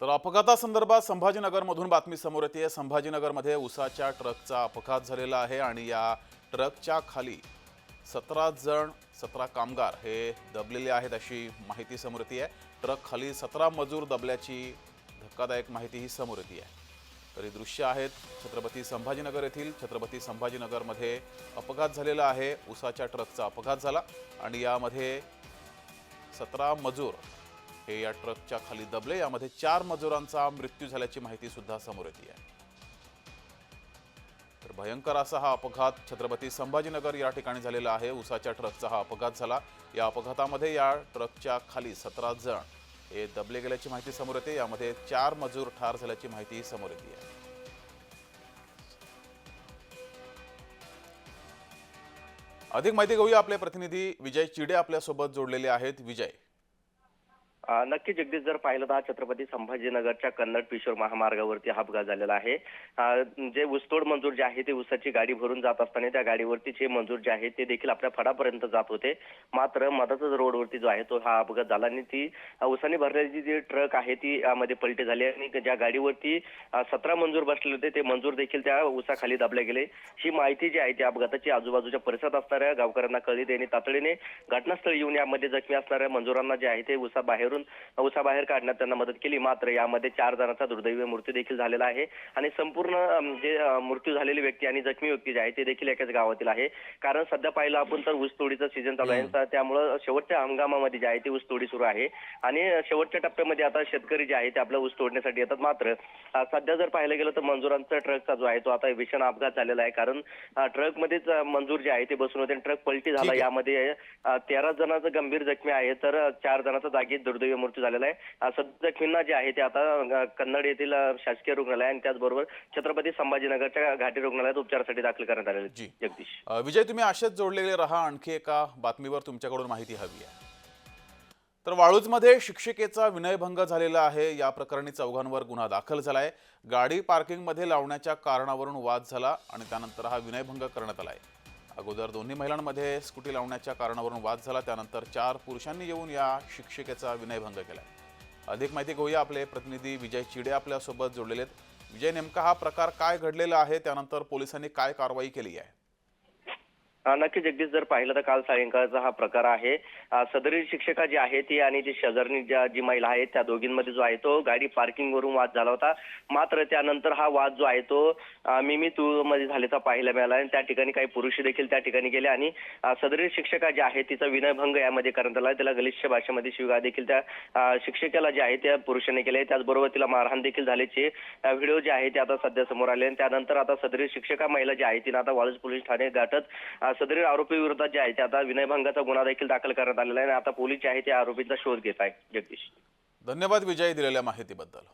तर अपघातासंदर्भात संभाजीनगरमधून बातमी समोर येते. संभाजीनगरमध्ये उसाच्या ट्रकचा अपघात झालेला आहे आणि या ट्रकच्या खाली सतरा जण सतरा कामगार हे दबलेले आहेत अशी माहिती समोर येते. आहे ट्रक खाली सतरा मजूर दबल्याची धक्कादायक माहिती ही समोर येते. आहे तरी दृश्य आहेत छत्रपती संभाजीनगर येथील. छत्रपती संभाजीनगरमध्ये अपघात झालेला आहे. उसाच्या ट्रकचा अपघात झाला आणि यामध्ये सतरा मजूर हे या ट्रकच्या खाली दबले. यामध्ये चार मजुरांचा मृत्यू झाल्याची माहिती सुद्धा समोर येते आहे. तर भयंकर असा हा अपघात छत्रपती संभाजीनगर या ठिकाणी झालेला आहे. उसाच्या ट्रकचा हा अपघात झाला. या अपघातामध्ये या ट्रकच्या खाली सतरा जण हे दबले गेल्याची माहिती समोर येते. यामध्ये चार मजूर ठार झाल्याची माहिती समोर येते. आहे अधिक माहिती घेऊया. आपले प्रतिनिधी विजय चिडे आपल्यासोबत जोडलेले आहेत. विजय. नक्की जगदीश जर पाहिलं तर हा छत्रपती संभाजीनगरच्या कन्नड पिशोर महामार्गावरती हा अपघात झालेला आहे. जे ऊसतोड मंजूर जे आहे ते ऊसाची गाडी भरून जात असताना त्या गाडीवरती जे मंजूर जे आहे ते देखील आपल्या फडापर्यंत जात होते. मात्र मधातच रोडवरती जो आहे तो हा अपघात झाला आणि ती ऊसाने भरलेली जी ट्रक आहे ती यामध्ये पलटी झाली आणि ज्या गाडीवरती सतरा मंजूर बसलेले होते ते मंजूर देखील त्या ऊसाखाली दाबले गेले. ही माहिती जी आहे ती अपघाताची आजूबाजूच्या परिसरात असणाऱ्या गावकऱ्यांना कळली त्यांनी तातडीने घटनास्थळी येऊन यामध्ये जखमी असणाऱ्या मंजुरांना जे आहे ते उसा बाहेरून उसाबाहेर काढण्यात त्यांना मदत केली. मात्र यामध्ये चार जणांचा दुर्दैवी मृत्यू देखील झालेला आहे. आणि संपूर्ण जे मृत्यू झालेली व्यक्ती आणि जखमी व्यक्ती जे आहे ते देखील एकाच गावातील आहे. कारण सध्या पाहिलं आपण तर ऊसतोडीचं सीझन चालू आहे. त्यामुळं शेवटच्या हंगामामध्ये जे आहे ते ऊसतोडी सुरू आहे. आणि शेवटच्या टप्प्यामध्ये आता शेतकरी जे आहे ते आपलं ऊस तोडण्यासाठी येतात. मात्र सध्या जर पाहायला गेलं तर मंजुरांचा ट्रकचा जो आहे तो आता भीषण अपघात झालेला आहे. कारण ट्रक मध्येच अ, मंजूर जे आहे ते बसून होते ट्रक पलटी झाला. यामध्ये तेरा जणांचा गंभीर जखमी आहे. तर चार जणांचा जागीच दुर्दैवी मृत्यू झालेला आहे. सध्या जखमींना जे आहे ते आता कन्नड येथील शासकीय रुग्णालय आणि त्याचबरोबर छत्रपती संभाजीनगरच्या घाटी रुग्णालयात उपचारासाठी दाखल करण्यात आलेले. जगदीश. विजय तुम्ही असेच जोडलेले रहा आणखी एका बातमीवर तुमच्याकडून माहिती हवी आहे. तर वाळूजमध्ये शिक्षिकेचा विनयभंग झालेला आहे. या प्रकरणी चौघांवर गुन्हा दाखल झालाय. गाडी पार्किंगमध्ये लावण्याच्या कारणावरून वाद झाला आणि त्यानंतर हा विनयभंग करण्यात आलाय. अगोदर दोन्ही महिलांमध्ये स्कूटी लावण्याच्या कारणावरून वाद झाला त्यानंतर चार पुरुषांनी येऊन या शिक्षिकेचा विनयभंग केला. अधिक माहिती घेऊया आपले प्रतिनिधी विजय चिडे आपल्यासोबत जोडलेले आहेत. विजय नेमका हा प्रकार काय घडलेला आहे? त्यानंतर पोलिसांनी काय कारवाई केली आहे? नक्की जगदीश जर पाहिलं तर काल सायंकाळचा हा प्रकार आहे. सदरी सदरील शिक्षिका जी आहे ती आणि जी शेजारणी ज्या जी महिला आहेत त्या दोघींमध्ये जो आहे तो गाडी पार्किंगवरून वाद झाला होता. मात्र त्यानंतर हा वाद जो आहे तो मिमी मी मी तू मध्ये झाल्याचा पाहायला मिळाला आणि त्या ठिकाणी काही पुरुष देखील त्या ठिकाणी गेले आणि अ, सदरील शिक्षिका जी आहे तिचा विनयभंग यामध्ये करण्यात आला त्याला गलिच्छ भाषेमध्ये शिवगा देखील त्या शिक्षिकेला जे आहे त्या पुरुषाने केले. त्याचबरोबर तिला मारहाण देखील झाल्याचे व्हिडिओ जे आहे ते आता सध्या समोर आले आणि त्यानंतर आता सदरील शिक्षिका महिला जी आहे तिने आता वाळूज पोलीस ठाणे गाठत सदरील आरोपी विरोधात जे आहे ते आता विनयभंगाचा गुन्हा देखील दाखल करण्यात आलेला आहे आणि आता पोलीस जे आहे ते आरोपींचा शोध घेत आहे जगदीश. धन्यवाद विजय दिलेल्या माहितीबद्दल.